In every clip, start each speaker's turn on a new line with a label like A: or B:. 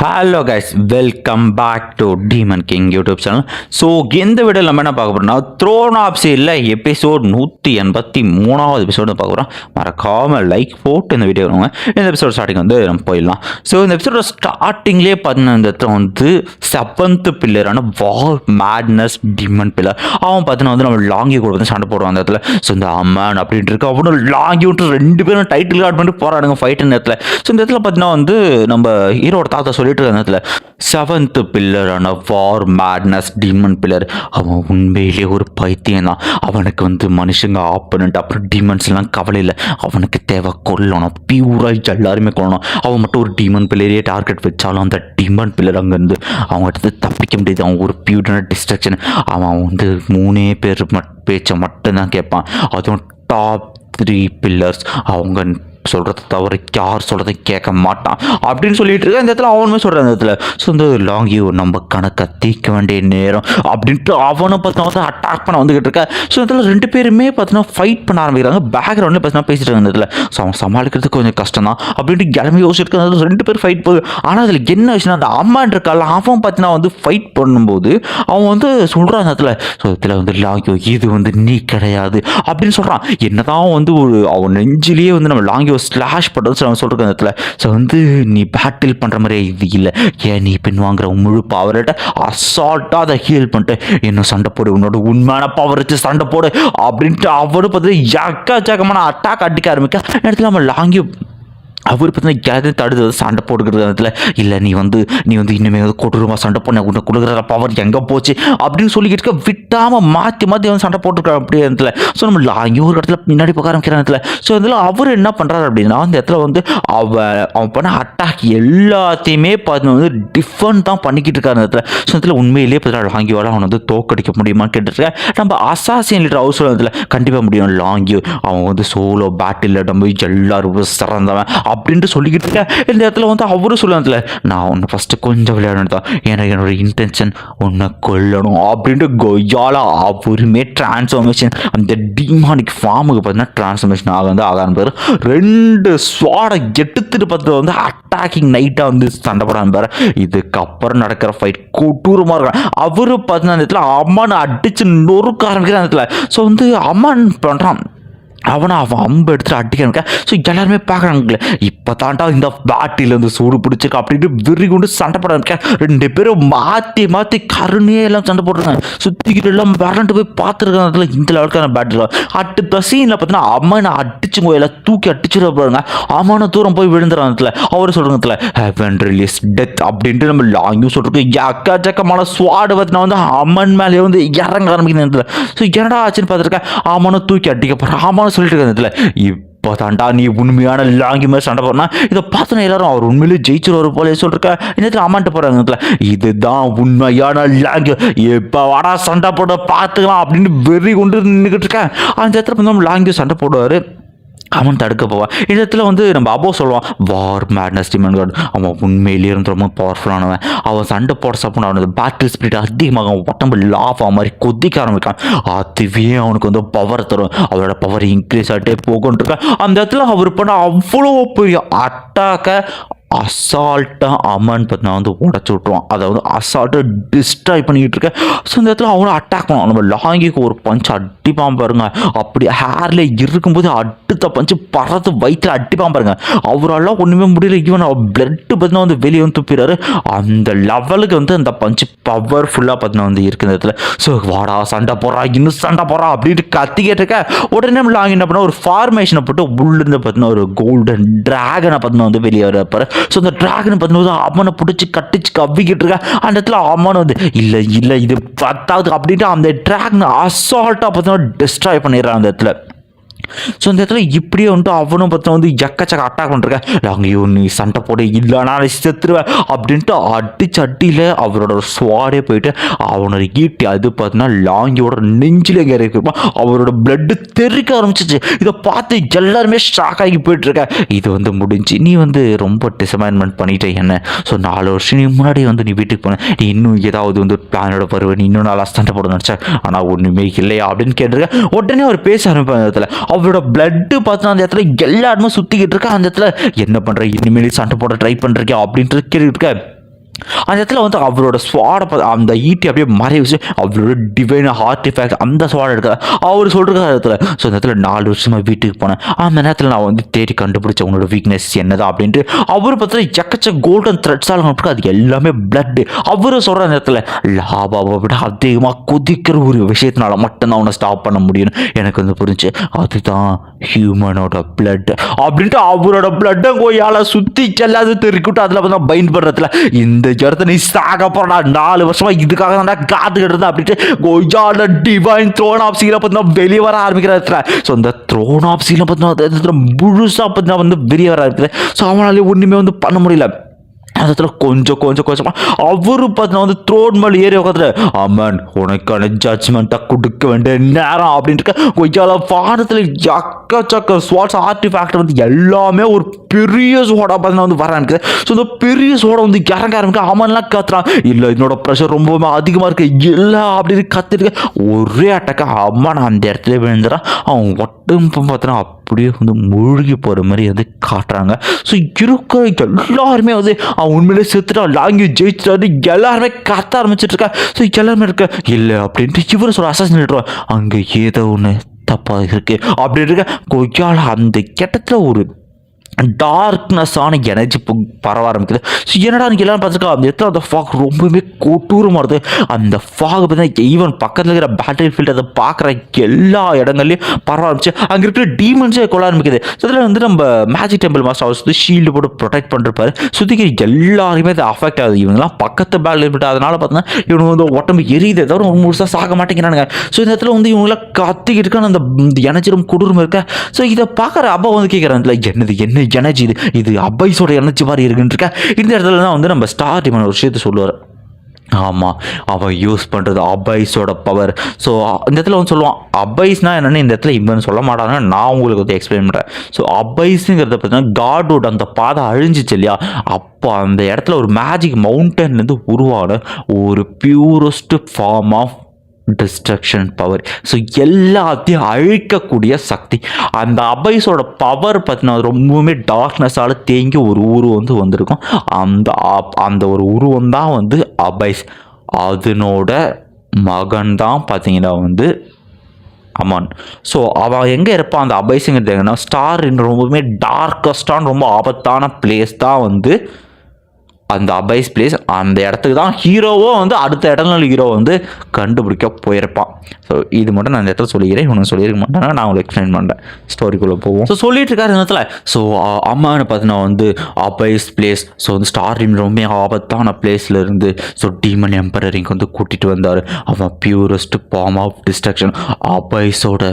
A: Hello guys welcome back to demon king YouTube channel so இந்த வீடியோவில் நம்ம என்ன பார்க்க போகிறோம்னா த்ரோன் ஆப் சீரில் எபிசோட் நூற்றி எண்பத்தி மூணாவது எபிசோடு பார்க்க போகிறோம் மறக்காமல் லைக் போட்டு இந்த வீடியோ வருவாங்க இந்த எபிசோட் ஸ்டார்டிங் வந்து நம்ம போயிடலாம். ஸோ இந்த எபிசோட ஸ்டார்டிங்லேயே பார்த்தீங்கன்னா இந்த இடத்துல வந்து செவன்த் பில்லரான வார் மேட்னஸ் டிமன் பில்லர் அவன் பார்த்தீங்கன்னா வந்து நம்ம லாங்கி கூட வந்து சண்டை போடுவான் அந்த இடத்துல. ஸோ இந்த அம்மன் அப்படின்ட்டு இருக்கு அவனும் லாங்கி விட்டு ரெண்டு பேரும் டைட்டில் கார்டு பண்ணிட்டு போராடுங்க ஃபைட் நேரத்தில் இடத்துல. ஸோ இந்த இடத்துல பார்த்தீங்கன்னா வந்து நம்ம ஹீரோட தாத்தா சொல்லி சொல்லிட்டு இருக்க செவன்த் பில்லரான வார் மேட்னஸ் டீமன் பில்லர் அவன் உண்மையிலேயே ஒரு பைத்தியம் தான் அவனுக்கு வந்து மனுஷங்க ஆப்பனண்ட் அப்புறம் டீமன்ஸ்லாம் கவலை இல்லை. அவனுக்கு தேவை கொல்லணும். பியூராக எல்லாருமே கொல்லணும். அவன் மட்டும் ஒரு டீமன் பில்லரையே டார்கெட் வச்சாலும் அந்த டீமன் பில்லர் அங்கேருந்து அவங்ககிட்ட தப்பிக்க முடியாது. அவன் ஒரு பியூரான டிஸ்ட்ரக்ஷன் அவன் வந்து மூணே பேர் மட் பேச்சை மட்டும்தான் கேட்பான். அதுவும் டாப் த்ரீ பில்லர்ஸ் அவங்க சொல்கிறத தவிர யார் சொல்கிறத கேட்க மாட்டான். அப்படின்னு சொல்லிட்டு இருக்க இந்த இடத்துல அவனுமே சொல்கிறான் அந்த இடத்துல ஸோ இந்த லாங் யூ நம்ம கணக்கை தீக்க வேண்டிய நேரம் அப்படின்ட்டு அவனை பார்த்தா அட்டாக் பண்ண வந்துக்கிட்டு இருக்க. ஸோ இதில் ரெண்டு பேருமே பார்த்தீங்கன்னா ஃபைட் பண்ண ஆரம்பிக்கிறாங்க. பேக்ரவுண்டில் பார்த்தீங்கன்னா பேசிட்டு இருக்காங்க இடத்துல. ஸோ அவன் சமாளிக்கிறதுக்கு கொஞ்சம் கஷ்டம் தான் அப்படின்ட்டு கிளம்பி யோசிச்சிருக்க ரெண்டு பேர் ஃபைட் போகுது. ஆனால் அதில் என்ன விஷயம்னா அந்த அம்மான் இருக்கால அவன் பார்த்தீங்கன்னா வந்து ஃபைட் பண்ணும்போது அவன் வந்து சொல்கிறான் அந்த இடத்துல ஸோ இதில் வந்து லாங்கியோ இது வந்து நீ கிடையாது அப்படின்னு சொல்கிறான் என்னதான் வந்து ஒரு அவன் நெஞ்சிலேயே வந்து நம்ம லாங்கியோ ஸ்லாஷ் பண்ணுறது அவன் சொல்கிற இடத்துல ஸோ வந்து நீ பேட்டில் பண்ணுற மாதிரி இது இல்லை. ஏன் நீ பின் வாங்குற? முழு பவர்கிட்ட அசால்ட்டாக அதை ஹீல் பண்ணிட்டு இன்னும் சண்டை போடு? உன்னோட உண்மையான பவர் வச்சு சண்டை போடு. அப்படின்ட்டு அவரும் பார்த்து எக்கச்சக்கமான ஜக்கமான அட்டாக் அடிக்க ஆரம்பிக்க இடத்துல நம்ம லாங்கி அவர் பார்த்தீங்கன்னா எல்லாத்தையும் தடுத்து சண்டை போட்டுக்கிற இடத்துல. இல்லை நீ வந்து நீ வந்து இனிமேல் வந்து கொடூரமாக சண்டை பண்ண உன்னை கொடுக்குற பவர் எங்கே போச்சு? அப்படின்னு சொல்லிக்கிட்டு இருக்க விட்டாமல் மாற்றி மாற்றி வந்து சண்டை போட்டுருக்காரு அப்படியே இடத்துல. ஸோ நம்ம லாங்கி ஒரு இடத்துல பின்னாடி போக ஆரம்பிக்கிற இடத்துல. ஸோ இதில் அவர் என்ன பண்ணுறாரு அப்படின்னா அந்த இடத்துல வந்து அவன் அவன் பண்ண அட்டாக் எல்லாத்தையுமே பார்த்தீங்கன்னா வந்து டிஃபன் தான் பண்ணிக்கிட்டு இருக்காரு அந்த இடத்துல. ஸோ இடத்துல உண்மையிலேயே பார்த்தீங்கன்னா லாங்கியோட அவனை வந்து தோக்கடிக்க முடியுமான்னு கேட்டுருக்கேன் நம்ம அசாசியன் லிட்டர் ஹவுஸ் இடத்துல கண்டிப்பாக முடியும். லாங்கியோ அவன் வந்து சோலோ பேட்டில் நம்ம எல்லாரும் சிறந்தவன். அப்படின்ட்டு சொல்லிக்கிட்டு இருக்கேன். இந்த இடத்துல வந்து அவரும் சொல்லுவாங்கல்ல நான் உன்னை ஃபஸ்ட்டு கொஞ்சம் விளையாடணும் தான் ஏன்னா என்னோட இன்டென்ஷன் உன்னை கொல்லணும் அப்படின்ட்டு கொய்யாலா அவருமே டிரான்ஸ்ஃபார்மேஷன் அந்த டிமானிக் ஃபார்முக்கு பார்த்தீங்கன்னா டிரான்ஸ்ஃபார்மேஷன் ஆக வந்து ஆக ஆரம்பிப்பாரு. ரெண்டு ஸ்வாடை எடுத்துட்டு பார்த்து வந்து அட்டாக்கிங் நைட்டாக வந்து சண்டை போட ஆரம்பிப்பார். இதுக்கப்புறம் நடக்கிற ஃபைட் கொட்டூரமாக இருக்கும். அவரு பார்த்தீங்கன்னா அந்த இடத்துல அம்மானை அடிச்சு நொறுக்க ஆரம்பிக்கிற அந்த இடத்துல. ஸோ வந்து அம்மான் பண்ணுறான் அவனை அவன் அம்பு எடுத்துட்டு அடிக்க ஸோ எல்லாருமே பார்க்குறாங்களே இப்போ தாண்டா இந்த பேட்டில் இருந்து சூடு பிடிச்சிருக்கு அப்படின்ட்டு விரி கொண்டு சண்டை போட ரெண்டு பேரும் மாற்றி மாற்றி கருணையே எல்லாம் சண்டை போட்டுருக்காங்க சுற்றிக்கிட்டு எல்லாம் விரண்டு போய் பார்த்துருக்காங்க. அதில் இந்த லெவலுக்கான பேட்டில் அடுத்த சீனில் பார்த்தீங்கன்னா அம்மனை அடிச்சு எல்லாம் தூக்கி அடிச்சுட்டு போகிறாங்க அம்மனை தூரம் போய் விழுந்துறான் அதில். அவர் சொல்கிறதுல ஹெவன் ரிலீஸ் டெத் அப்படின்ட்டு நம்ம லாங் சொல்கிறோம் சொல்லிருக்கோம் எக்கச்சக்கமான ஸ்வாடு பார்த்தீங்கன்னா வந்து அம்மன் மேலே வந்து இறங்க ஆரம்பிக்கிறது ஸோ என்னடா ஆச்சுன்னு பார்த்துருக்கேன் அம்மனை தூக்கி அடிக்க போகிறேன் அம்மனை சொல்லிட்டு இருக்க இடத்துல இப்போ தாண்டா நீ உண்மையான லாங்கி மாதிரி சண்டை போடனா இதை பார்த்தோன்னா எல்லாரும் அவர் உண்மையிலேயே ஜெயிச்சிருவார் போல சொல்லிருக்க இந்த அம்மான்ட்டு போகிறாங்க இடத்துல இதுதான் உண்மையான லாங்கு. எப்போ வாடா சண்டை போட பார்த்துக்கலாம் அப்படின்னு வெறி கொண்டு நின்றுக்கிட்டு இருக்கேன். அந்த இடத்துல வந்து லாங்கி சண்டை போடுவார். அவன் தடுக்க போவான் இந்த இடத்துல வந்து நம்ம அபோ சொல்லுவான் வார் மேட்னஸ் டிமன் கார்டு அவன் உண்மையிலேயே இருந்து ரொம்ப பவர்ஃபுல்லானவன் அவன் சண்டை போட சாப்பிட அவனது பேட்டில் ஸ்பிரிட் அதிகமாக அவன் உடம்பு லாஃப் ஆக மாதிரி கொதிக்க ஆரம்பிக்கான் அதுவே அவனுக்கு வந்து பவர் தரும். அவரோட பவர் இன்க்ரீஸ் ஆகிட்டே போகும்ன்றிருக்கான் அந்த இடத்துல அவர் பண்ண அவ்வளோ பெரிய அட்டாக்கை அசால்ட்டாக அம்மன் பார்த்தீங்கன்னா வந்து உடச்சி விட்ருவான் அதை வந்து அசால்ட்டாக டிஸ்ட்ராய் பண்ணிக்கிட்டு இருக்கேன். ஸோ இந்த இடத்துல அவனும் அட்டாக் பண்ணுவான் நம்ம லாங்கிக்கு ஒரு பஞ்ச் அடிப்பான் பாருங்க. அப்படி ஹேரில் இருக்கும்போது அடுத்த பஞ்சு பறந்து வயிற்றில் அடிப்பான் பாருங்க. அவரால் ஒன்றுமே முடியல. ஈவன் அவர் பிளட்டு பார்த்தீங்கன்னா வந்து வெளியே வந்து துப்பிடுறாரு அந்த லெவலுக்கு வந்து அந்த பஞ்சு பவர்ஃபுல்லாக பார்த்தீங்கன்னா வந்து இருக்குது இந்த இடத்துல. ஸோ வாடா சண்டை போகிறா இன்னும் சண்டை போகிறா அப்படின்ட்டு கத்திக்கிட்டு இருக்க உடனே நம்ம லாங் என்ன பண்ண ஒரு ஃபார்மேஷனை போட்டு உள்ளிருந்து பார்த்தீங்கன்னா ஒரு கோல்டன் ட்ராகனை பார்த்தீங்கன்னா வந்து வெளியே வரப்பாரு ஸோ அந்த ட்ராகன் பார்த்தீங்கன்னா அம்மனை பிடிச்சி கட்டிச்சு கவ்விக்கிட்டு இருக்கா. அந்த இடத்துல அம்மன் வந்து இல்லை இல்லை இது பத்தாவது அப்படின்ட்டு அந்த ட்ராகனை அசால்ட்டாக பார்த்தீங்கன்னா டிஸ்ட்ராய் பண்ணிடுறான் அந்த இடத்துல. ஸோ இந்த இடத்துல இப்படியே வந்துட்டு அவனும் பார்த்தா வந்து எக்கச்சக்க அட்டாக் பண்ணிருக்க. ஐயோ நீ சண்டை போட இல்லைனா செத்துருவேன் அப்படின்ட்டு அடிச்சு அடியில் அவரோட சுவாடே போயிட்டு அவனோட ஈட்டி அது பார்த்தீங்கன்னா லாங்கியோட நெஞ்சிலே இறக்கிருப்பான் அவரோட பிளட்டு தெறிக்க ஆரம்பிச்சிச்சு இதை பார்த்து எல்லாருமே ஷாக் ஆகி போயிட்டு இருக்க இது வந்து முடிஞ்சு நீ வந்து ரொம்ப டிசப்பாயின்மெண்ட் பண்ணிட்டே என்ன? ஸோ நாலு வருஷம் நீ முன்னாடி வந்து நீ வீட்டுக்கு போன நீ இன்னும் ஏதாவது வந்து பிளானோட வருவேன் நீ இன்னும் நல்லா சண்டை போட நினச்சேன் ஆனால் ஒன்றுமே இல்லையா? அப்படின்னு கேட்டிருக்க. உடனே அவர் பேச ஆரம்பிப்பேன் இடத்துல. அவரோட பிளட்டு பார்த்தோன்னா அந்த இடத்துல எல்லாருமே சுற்றிக்கிட்டு இருக்கா? அந்த இடத்துல என்ன பண்ணுற இனிமேல் சண்டை போட ட்ரை பண்ணுறீங்க அப்படின்ட்டு கேட்டுட்டு இருக்க. அந்த இடத்துல வந்து அவரோட ஸ்வாடை அந்த ஈட்டி அப்படியே மறைய வச்சு அவரோட டிவைன் ஆர்டிஃபேக்ட் அந்த ஸ்வாடை எடுக்க அவர் சொல்கிற இடத்துல. ஸோ அந்த இடத்துல நாலு வருஷமாக வீட்டுக்கு போனேன். அந்த நேரத்தில் நான் வந்து தேடி கண்டுபிடிச்ச உன்னோட வீக்னஸ் என்னதான் அப்படின்ட்டு அவர் பார்த்தா எக்கச்ச கோல்டன் த்ரெட்ஸால் இருக்கு அது எல்லாமே பிளட்டு அவரும் சொல்கிற அந்த லாபாவை விட அதிகமாக கொதிக்கிற ஒரு விஷயத்தினால மட்டும்தான் அவனை ஸ்டாப் பண்ண முடியும் எனக்கு வந்து புரிஞ்சு. அதுதான் ஹியூமனோட பிளட் அப்படின்ட்டு அவரோட பிளட்டை கோயால் சுற்றி செல்லாது தெரிவிக்கிட்டு அதில் பார்த்தா பயன்படுறதுல இந்த இந்த இடத்த நீ சாக போறா நாலு வருஷமா இதுக்காக தான் காத்துக்கிட்டு இருந்தா அப்படின்ட்டு கொய்யால டிவைன் த்ரோன் ஆஃப் சீல பார்த்தீங்கன்னா வெளியே வர ஆரம்பிக்கிற இடத்துல ஸோ அந்த த்ரோன் ஆஃப் சீல பார்த்தீங்கன்னா முழுசாக பார்த்தீங்கன்னா வந்து வெளியே வர ஆரம்பிக்குது ஸோ அவனாலே ஒன்றுமே வந்து பண்ண முடியல. இடத்துல கொஞ்சம் கொஞ்சம் கொஞ்சமா அவரு பார்த்தீங்கன்னா வந்து த்ரோன் மேலே ஏறி உட்காந்துரு அம்மன் உனக்கான ஜட்ஜ்மெண்ட்டாக கொடுக்க வேண்டிய நேரம் அப்படின்ட்டு கொய்யால வானத்தில் எக்கச்சக்க ஸ்வாட்ஸ் ஆர்டிஃபேக்ட் வந்து எல்லாமே ஒரு பெரிய சோடா பார்த்தீங்கன்னா வந்து வர ஆரம்பிக்குது. ஸோ இந்த பெரிய சோடா வந்து இறங்க ஆரம்பிக்க அவன்லாம் கத்துறான். இல்லை இதனோட ப்ரெஷர் ரொம்பவுமே அதிகமாக இருக்கு. இல்லை அப்படின்னு கத்திட்டு ஒரே அட்டக்க அம்மன் அந்த இடத்துல விழுந்துறான் அவன் ஒட்டும் பார்த்தீங்கன்னா அப்படியே வந்து மூழ்கி போகிற மாதிரி வந்து காட்டுறாங்க. ஸோ இருக்கிற எல்லாருமே வந்து அவன் உண்மையிலே செத்துட்டான் லாங்குவேஜ் ஜெயிச்சிட்டாரு எல்லாருமே கத்த ஆரம்பிச்சிட்டு இருக்கா ஸோ எல்லாருமே இருக்க இல்லை அப்படின்ட்டு இவர் சொல்ல அசாசின் அங்கே ஏதோ ஒன்று தப்பாக இருக்குது அப்படி இருக்க கொய்யால் அந்த கெட்டத்தில் ஒரு டார்க்னஸ்ஸான எனர்ஜி பரவ ஆரம்பிக்குது. ஸோ என்னடா எனக்கு எல்லாம் பார்த்துருக்கா? அந்த இடத்துல அந்த ஃபாக் ரொம்பவே கொட்டூரமாக வருது அந்த ஃபாக் பார்த்தீங்கன்னா ஈவன் பக்கத்தில் இருக்கிற பேட்டரி ஃபீல்டு அதை பார்க்குற எல்லா இடங்கள்லையும் பரவ ஆரம்பிச்சு. அங்கே இருக்கிற டீமன்ஸே கொள்ள ஆரம்பிக்குது. ஸோ இதில் வந்து நம்ம மேஜிக் டெம்பிள் மாஸ்டர் ஹவுஸ் வந்து ஷீல்டு போட்டு ப்ரொடெக்ட் பண்ணிருப்பாரு. சுற்றிக்கிற எல்லாருமே அது அஃபெக்ட் ஆகுது. இவங்கெல்லாம் பக்கத்து பேட்டில் ஃபீல்டு அதனால பார்த்தீங்கன்னா இவங்க வந்து உடம்பு எரியுது தவிர ஒரு முழுசாக சாக மாட்டேங்கிறானுங்க. ஸோ இந்த இடத்துல வந்து இவங்களாம் கத்திக்கிட்டு இருக்கான அந்த எனர்ஜி ரொம்ப கொடூரம் இருக்க. ஸோ இதை பார்க்குற அப்பா வந்து கேட்குறாங்க இல்லை என்னது என்ன எனர்ஜி இது இது அபைஸோட எனர்ஜி மாதிரி இருக்குன்னு இருக்கேன் இந்த இடத்துல தான் வந்து நம்ம ஸ்டார் டிமன் ஒரு விஷயத்தை சொல்லுவார். ஆமாம் அவன் யூஸ் பண்ணுறது அபைஸோட பவர் ஸோ இந்த இடத்துல வந்து சொல்லுவான் அபைஸ்னா என்னென்னு இந்த இடத்துல இவன் சொல்ல மாட்டாங்க நான் உங்களுக்கு வந்து எக்ஸ்பிளைன் பண்ணுறேன் ஸோ அபைஸுங்கிறத பார்த்தீங்கன்னா காடோட அந்த பாதை அழிஞ்சிச்சு இல்லையா? அப்போ அந்த இடத்துல ஒரு மேஜிக் மவுண்டன்லேருந்து உருவான ஒரு purest form of destruction power so எல்லாத்தையும் அழிக்கக்கூடிய சக்தி. அந்த அபைஸோட பவர் பார்த்தீங்கன்னா ரொம்பவுமே டார்க்னஸால் தேங்கி ஒரு உருவம் வந்து வந்திருக்கும். அந்த அந்த ஒரு உருவம் தான் வந்து அபைஸ் அதனோட மகன் தான் பார்த்தீங்கன்னா வந்து அமான். ஸோ அவன் எங்கே இருப்பான்? அந்த அபைஸுங்கிறது எங்கன்னா ஸ்டார் ரொம்பவுமே டார்க்கஸ்டான ரொம்ப ஆபத்தான பிளேஸ் தான் வந்து அந்த அபைஸ் பிளேஸ் அந்த இடத்துக்கு தான் ஹீரோவோ வந்து அடுத்த இடத்துல ஹீரோ வந்து கண்டுபிடிக்க போயிருப்பான். ஸோ இது மட்டும் நான் இந்த இடத்துல சொல்லிக்கிறேன். இவனு சொல்லியிருக்க மாட்டேன்னா நான் உங்களுக்கு எக்ஸ்பிளைன் பண்ணுறேன் ஸ்டோரிக்குள்ளே போவோம். ஸோ சொல்லிட்டு இருக்காரு இந்த இடத்துல. ஸோ அம்மான்னு பார்த்தீங்கன்னா வந்து அபைஸ் பிளேஸ். ஸோ வந்து ஸ்டார் ரொம்ப ஆபத்தான பிளேஸில் இருந்து ஸோ டீமன் எம்பரரிங்க வந்து கூட்டிகிட்டு வந்தார். அவன் பியூரஸ்ட் ஃபார்ம் ஆஃப் டிஸ்ட்ரக்ஷன் அபைஸோட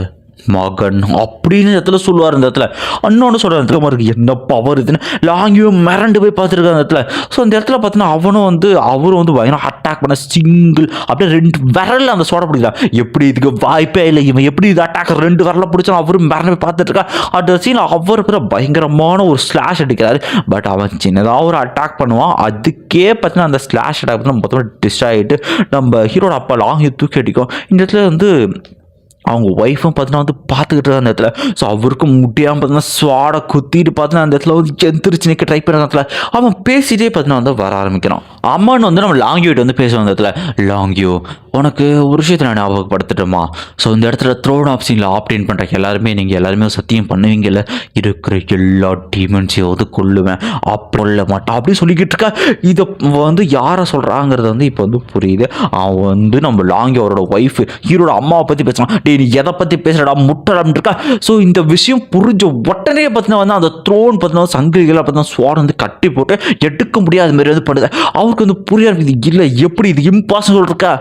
A: மகன் அப்படின்னு இடத்துல சொல்லுவார் இந்த இடத்துல. இன்னொன்று சொல்கிற இடத்துல. மாதிரி என்ன பவர் இதுன்னு. லாங்கியும் மிரண்டு போய் பார்த்துருக்காரு அந்த இடத்துல. ஸோ அந்த இடத்துல பார்த்தீங்கன்னா அவனும் வந்து அவரும் வந்து பயங்கரம் அட்டாக் பண்ண சிங்கிள் அப்படியே ரெண்டு விரல்ல அந்த சோட பிடிக்கிறான் எப்படி இதுக்கு வாய்ப்பே இல்லை இவன் எப்படி இது அட்டாக் ரெண்டு விரலை பிடிச்சான் அவரும் மிரண்டு போய் பார்த்துட்டு இருக்கா. அந்த அவர் பேர் பயங்கரமான ஒரு ஸ்லாஷ் அடிக்கிறாரு. பட் அவன் சின்னதாக ஒரு அட்டாக் பண்ணுவான். அதுக்கே பார்த்தீங்கன்னா அந்த ஸ்லாஷ் அட்டாக் வந்து மொத்தமாக டிஸ்ட் ஆகிட்டு நம்ம ஹீரோட அப்பா லாங்கி தூக்கி அடிக்கும். இந்த இடத்துல வந்து அவங்க ஒய்ஃபும் பார்த்தீங்கன்னா வந்து பார்த்துக்கிட்டு இருக்க அந்த இடத்துல. ஸோ அவருக்கும் முடியாமல் பார்த்தீங்கன்னா ஸ்வாடை குத்திட்டு பார்த்தீங்கன்னா அந்த இடத்துல வந்து எந்திரிச்சு நிற்க ட்ரை பண்ணுற இடத்துல. அவன் பேசிட்டே பார்த்தீங்கன்னா வந்து வர ஆரம்பிக்கிறான். அம்மான்னு வந்து நம்ம லாங்கியூட் வந்து பேசுவோம் அந்த இடத்துல. லாங்கியூ உனக்கு ஒரு விஷயத்தை நான் ஞாபகப்படுத்தட்டுமா? ஸோ இந்த இடத்துல த்ரோன் ஆப்ஷனில் ஆப்டேன் பண்ணுற எல்லாருமே நீங்கள் எல்லாருமே சத்தியம் பண்ணுவீங்கல்ல? இருக்கிற எல்லா டீமன்ஸையும் வந்து கொள்ளுவேன் அப்புறம் இல்லை மாட்டான் அப்படி சொல்லிக்கிட்டு இருக்கா. இதை வந்து யாரை சொல்கிறாங்கிறது வந்து இப்போ வந்து புரியுது. அவன் வந்து நம்ம லாங்கி அவரோட ஒய்ஃப் ஹீரோட அம்மாவை பற்றி பேசுகிறான் டே நீ எதை பற்றி பேசுகிறடா முட்டடான்னு இருக்கா? ஸோ இந்த விஷயம் புரிஞ்ச உடனே பார்த்தீங்கன்னா வந்து அந்த த்ரோன் பார்த்தீங்கன்னா சங்கிலிகளை பார்த்தீங்கன்னா ஸ்வாட் வந்து கட்டி போட்டு எடுக்க முடியாத மாதிரி வந்து பண்ணுது. அவருக்கு வந்து புரியாது இது இல்லை. எப்படி இது இம்பாசிபிள் இருக்கா?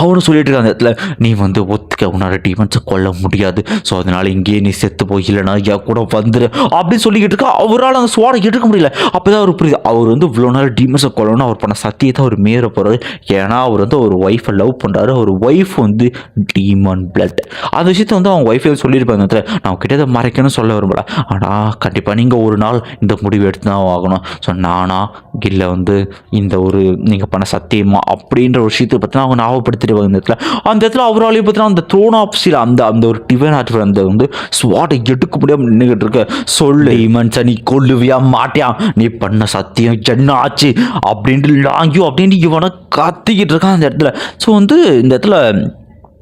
A: அவனும் சொல்லிட்டு இருக்கான் அந்த இடத்துல நீ வந்து ஒத்துக்க உன்னால டீமன்ஸை கொல்ல முடியாது. ஸோ அதனால இங்கேயே நீ செத்து போய் இல்லைனா என் கூட வந்துரு. அப்படின்னு சொல்லிக்கிட்டு இருக்கா அவரால் அந்த சுவாடை எடுக்க முடியல. அப்போதான் அவர் புரியுது அவர் வந்து இவ்வளோ நாள் டீமன்ஸை கொல்லணும் அவர் பண்ண சத்தியத்தை அவர் மீற போகிறாரு ஏன்னா அவர் வந்து ஒரு ஒய்ஃபை லவ் பண்ணுறாரு அவர் ஒய்ஃப் வந்து டீமன் பிளட் அந்த விஷயத்தை வந்து அவங்க ஒய்ஃபே சொல்லியிருப்பாங்க அந்த இடத்துல. நான் கிட்ட அதை மறைக்கணும்னு சொல்ல விரும்பல. ஆனால் கண்டிப்பாக நீங்கள் ஒரு நாள் இந்த முடிவு எடுத்து தான் ஆகணும். ஸோ நானா இல்லை வந்து இந்த ஒரு நீங்கள் பண்ண சத்தியமா அப்படின்ற ஒரு விஷயத்தை பற்றி அவங்க ஞாபகப்படுத்தி பார்த்துட்டு இந்த இடத்துல. அந்த இடத்துல அவராலேயே பார்த்தீங்கன்னா அந்த த்ரோன் ஆஃப் சீல் அந்த அந்த ஒரு டிவன் ஆர்டிஃபர் அந்த வந்து ஸ்வாட்டை எடுக்க முடியாமல் நின்றுக்கிட்டு இருக்க. சொல்லு. மனுஷன் நீ கொல்லுவியா மாட்டியா? நீ பண்ண சத்தியம் என்ன ஆச்சு அப்படின்ட்டு லாங்கியோ அப்படின்ட்டு இவனை கத்திக்கிட்டு இருக்கான் அந்த இடத்துல. ஸோ வந்து இந்த இடத்துல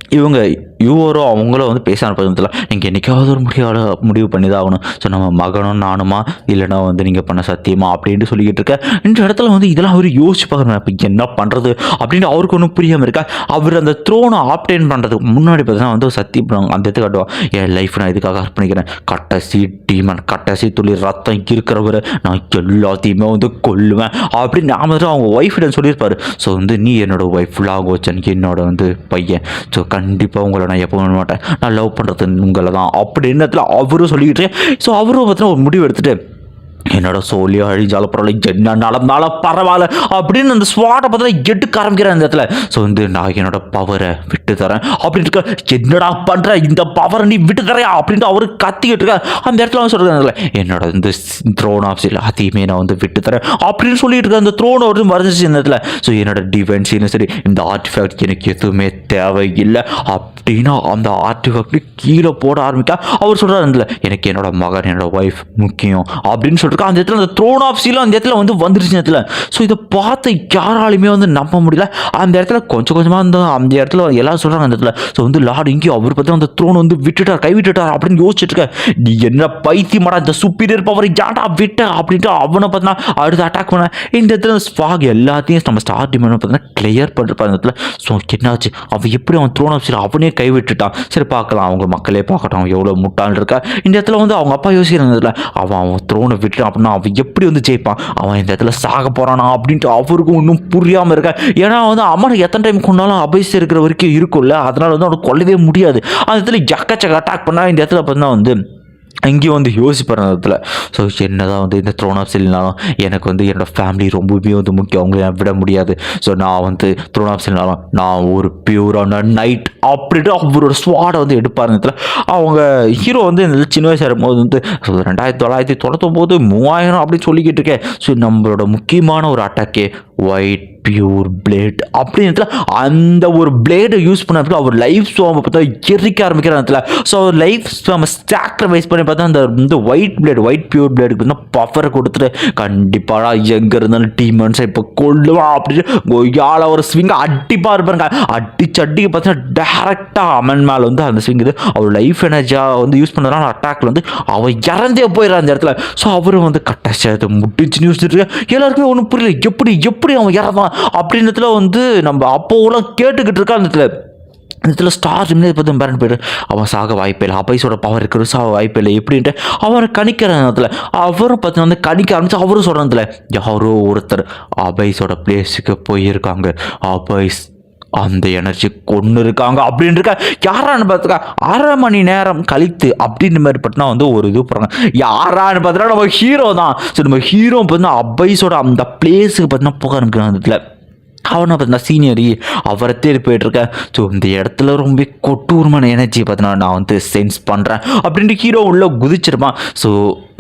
A: இவங்க யூவரோ அவங்களும் வந்து பேச ஆரம்பிச்சதுல நீங்கள் என்றைக்காவது ஒரு முடியாத முடிவு பண்ணி தான் ஆகணும் ஸோ நம்ம மகனும் நானுமா? இல்லைனா வந்து நீங்கள் பண்ண சத்தியமா? அப்படின்ட்டு சொல்லிக்கிட்டு இருக்க. இந்த இடத்துல வந்து இதெல்லாம் அவர் யோசிச்சு பார்க்கணும் இப்போ என்ன பண்ணுறது அப்படின்னு அவருக்கு ஒன்றும் புரியாமல் இருக்கா. அவர் அந்த த்ரோனை ஆப்டேன் பண்ணுறதுக்கு முன்னாடி பார்த்தீங்கன்னா வந்து சத்தியம் பண்ணுவாங்க அந்த இடத்துக்கு காட்டுவான். என் லைஃப் நான் இதுக்காக அர்ப்பணிக்கிறேன்? கட்டசி டீமன் கட்டசி துளி ரத்தம் இருக்கிறவர். நான் எல்லாத்தையுமே வந்து கொல்லுவேன். அப்படின்னு நான் வந்து அவங்க ஒய்ஃபிடம் சொல்லியிருப்பாரு. ஸோ வந்து நீ என்னோட ஒய்ஃப் லாகோச்சனுக்கு என்னோட வந்து பையன். ஸோ கண்டிப்பாக உங்களோட நான் எப்போ பண்ண மாட்டேன். நான் லவ் பண்ணுறது உங்களை தான் அப்படின்னு அவரும் சொல்லிக்கிட்டு ஸோ அவரும் பார்த்தீங்கன்னா ஒரு முடிவு எடுத்துகிட்டு என்னோட சோழியோ அழிஞ்சாலும் பரவாயில்ல என்ன நடந்தாலும் பரவாயில்ல அப்படின்னு அந்த ஸ்வாட்டை பார்த்தா எடுக்க ஆரம்பிக்கிறேன் அந்த இடத்துல. ஸோ வந்து நான் என்னோட பவரை விட்டு தரேன். அப்படின்னு இருக்க என்னடா பண்ணுற இந்த பவரை நீ விட்டு தரையா அப்படின்ட்டு அவரு கத்திக்கிட்டு இருக்க அந்த இடத்துல வந்து சொல்கிறேன் என்னோட இந்த த்ரோன் ஆஃப் அதையுமே நான் வந்து விட்டு தரேன் அப்படின்னு சொல்லிட்டு இருக்க அந்த த்ரோன் வந்து மறைஞ்சிச்சு இந்த இடத்துல. ஸோ என்னோட டிஃபென்ஸின்னு சரி இந்த ஆர்டிஃபேக்ட் எனக்கு எதுவுமே தேவையில்லை. அப்படின்னா அந்த ஆர்டிஃபேக்ட் கீழே போட ஆரம்பிக்க அவர் சொல்கிறார் அதில் எனக்கு என்னோட மகன் என்னோட ஒய்ஃப் முக்கியம். அப்படின்னு சொல்லிட்டு அந்த இடத்துல அந்த த்ரோன் ஆஃப் சீலும் அந்த இடத்துல வந்து வந்துருச்சு இடத்துல. ஸோ இதை பார்த்து யாராலுமே வந்து நம்ப முடியல. அந்த இடத்துல கொஞ்சம் கொஞ்சமாக அந்த அந்த இடத்துல எல்லாரும் சொல்கிறாங்க அந்த இடத்துல. ஸோ வந்து லார்டு இங்கேயும் அவர் பார்த்து அந்த த்ரோன் வந்து விட்டுட்டார் கை விட்டுட்டார் அப்படின்னு யோசிச்சுட்டு இருக்க. நீ என்ன பைத்தியமாடா இந்த சுப்பீரியர் பவர் ஏன்டா விட்ட அப்படின்ட்டு அவனை பார்த்தா அடுத்து அட்டாக் பண்ண இந்த இடத்துல ஸ்பாக் எல்லாத்தையும் நம்ம ஸ்டார்ட் பண்ண பார்த்தீங்கன்னா கிளியர் பண்ணிருப்பார் அந்த இடத்துல. ஸோ என்னாச்சு? அவன் எப்படி அவன் த்ரோன் ஆஃப் அவனே கை விட்டுட்டான் சரி பார்க்கலாம். அவங்க மக்களே பார்க்கட்டும். அவன் எவ்வளோ முட்டாள் இருக்கா? இந்த இடத்துல வந்து அவங்க அப்பா யோசிக்கிறாங்க இடத்துல. அவன் அவன் த்ரோனை விட்டு விட்டுட்டான் அப்படின்னா அவன் எப்படி வந்து ஜெயிப்பான்? அவன் இந்த இடத்துல சாக போகிறானா அப்படின்ட்டு அவருக்கும் ஒன்றும் புரியாமல் இருக்கா. ஏன்னா வந்து அம்மனை எத்தனை டைம் கொண்டாலும் அபைஸ் இருக்கிற வரைக்கும் இருக்கும்ல. அதனால் வந்து அவனுக்கு கொல்லவே முடியாது. அந்த இடத்துல எக்கச்சக்க அட்டாக் பண்ணால் இந்த இடத்துல பார்த்தா வந்து அங்கேயும் வந்து யோசிப்பேன் அந்த இடத்துல. ஸோ என்ன தான் வந்து இந்த த்ரோன் இல்லைனாலும் எனக்கு வந்து என்னோடய ஃபேமிலி ரொம்பவுமே வந்து முக்கியம். அவங்கள விட முடியாது. ஸோ நான் வந்து த்ரோன் இல்லைனாலும் நான் ஒரு பியூரான நைட் அப்படின்ட்டு அவரோட ஸ்வாடை வந்து எடுப்பார் இந்த இடத்துல. அவங்க ஹீரோ வந்து இந்த சின்ன வயசாக இருக்கும்போது வந்து ரெண்டாயிரத்தி தொள்ளாயிரத்தி தொண்ணூத்தொம்போது மூவாயிரம் அப்படின்னு சொல்லிக்கிட்டு இருக்கேன். ஸோ நம்மளோட முக்கியமான ஒரு அட்டாக்கே ஒயிட் பியூர் பிளேட் அப்படின்னு அந்த ஒரு பிளேடை யூஸ் பண்ண அவர் லைஃப் ஸ்வாமை பார்த்தா எரிக்க ஆரம்பிக்கிற இடத்துல ஸோ அவர் லைஃப் ஸ்வாமை சாக்ரிஃபைஸ் பண்ணி பார்த்தா அந்த இந்த ஒயிட் பிளேட் ஒயிட் பியூர் பிளேடுக்கு பார்த்தா பவர் கொடுத்துட்டு கண்டிப்பாக எங்கே இருந்தாலும் டீமன்ஸை இப்போ கொள்ளுவான் அப்படின்னு கொய்யால ஒரு ஸ்விங்கை அடிப்பாக இருப்பாருங்க அடிச்சு அடிக்க பார்த்தீங்கன்னா டேரெக்டாக அமன் மேலே வந்து அந்த ஸ்விங் இது அவர் லைஃப் எனர்ஜியாக வந்து யூஸ் பண்ணுறதுனால அட்டாக்ல வந்து அவன் இறந்தே போயிடுறான் அந்த இடத்துல ஸோ அவரும் வந்து கட்டாச்சு முடிச்சுன்னு நியூஸ் எல்லாருக்குமே ஒன்றும் புரியல. எப்படி எப்படி அவன் இறந்தான்? அப்படின்றதுல வந்து நம்ம அப்போலாம் கேட்டுக்கிட்டு இருக்கா அந்த இடத்துல. ஸ்டார் ஜிம்னே பார்த்து பேரன் போயிடு. அவன் சாக வாய்ப்பே இல்லை. அப்பைஸோட பவர் இருக்கிற சாக வாய்ப்பே இல்லை. எப்படின்ட்டு அவரை கணிக்கிற நேரத்தில் அவரும் பார்த்தீங்கன்னா வந்து கணிக்க ஆரம்பிச்சு அவரும் சொல்கிறதுல யாரோ ஒருத்தர் அபைஸோட பிளேஸுக்கு போயிருக்காங்க. அபைஸ் அந்த எனர்ஜி கொண்டு இருக்காங்க அப்படின்னு இருக்க யாரான்னு பார்த்துக்கா அரை மணி நேரம் கழித்து அப்படின்ற மாதிரி பட்டினா வந்து ஒரு இது போகிறாங்க யாரான்னு பார்த்தா நம்ம ஹீரோ தான். ஸோ நம்ம ஹீரோ பார்த்தீங்கன்னா அபைஸோட அந்த பிளேஸுக்கு பார்த்தீங்கன்னா போக இருக்கிற அந்த இடத்துல. அவனை பார்த்தீங்கன்னா சீனியரி அவரை தேடி போயிட்டுருக்கேன் ஸோ இந்த இடத்துல ரொம்ப கொட்டூரமான எனர்ஜி பார்த்தீங்கன்னா நான் வந்து சென்ஸ் பண்ணுறேன் அப்படின்ட்டு ஹீரோ உள்ளே குதிச்சிருப்பான். ஸோ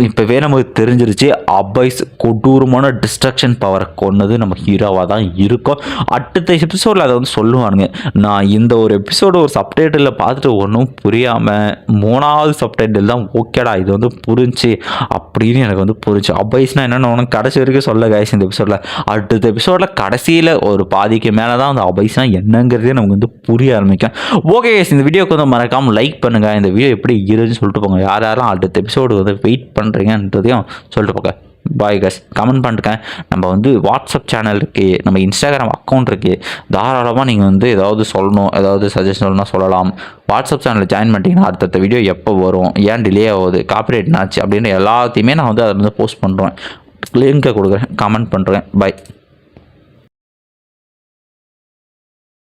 A: இப்போவே நமக்கு தெரிஞ்சிருச்சு. அபைஸ் கொடூரமான டிஸ்ட்ரக்ஷன் பவரை கொண்டது நம்ம ஹீரோவாக தான் இருக்கும். அடுத்த எபிசோடில் அதை வந்து சொல்லுவானுங்க. நான் இந்த ஒரு எபிசோடு ஒரு சப்டைட்டில் பார்த்துட்டு ஒன்றும் புரியாமல் மூணாவது சப்டைட்டில் தான் ஓகேடா இது வந்து புரிஞ்சு அப்படின்னு எனக்கு வந்து புரிஞ்சு. அபைஸ்னால் என்னென்னு ஒன்று கடைசி வரைக்கும் சொல்ல கைஸ் இந்த எபிசோடில் அடுத்த எபிசோடில் கடைசியில் ஒரு ஒரு பாதிக்கு மேலே தான் அந்த அபைஸ்னால் என்னங்கிறதே நமக்கு வந்து புரிய ஆரம்பிக்கும். ஓகே இந்த வீடியோக்கு வந்து மறக்காமல் லைக் பண்ணுங்கள் இந்த வீடியோ எப்படி இருக்குன்னு சொல்லிட்டு போங்க. யார் யாரெல்லாம் அடுத்த எபிசோடு வந்து வெயிட் பண்ணுறீங்கன்றதையும் சொல்லிட்டு போங்க. பாய் கஸ் கமெண்ட் பண்ணிருக்கேன் நம்ம வந்து வாட்ஸ்அப் சேனல் இருக்குது நம்ம இன்ஸ்டாகிராம் அக்கௌண்ட் இருக்குது தாராளமாக நீங்கள் வந்து ஏதாவது சொல்லணும் ஏதாவது சஜஷன் சொல்லணும் சொல்லலாம். வாட்ஸ்அப் சேனலில் ஜாயின் பண்ணிட்டீங்கன்னா அடுத்தடுத்த வீடியோ எப்போ வரும்? ஏன் டிலே ஆகுது? காப்பிரைட் ஆச்சு அப்படின்னு எல்லாத்தையுமே நான் வந்து அதில் வந்து போஸ்ட் பண்ணுறேன் லிங்கை கொடுக்குறேன். கமெண்ட் பண்ணுறேன் பாய்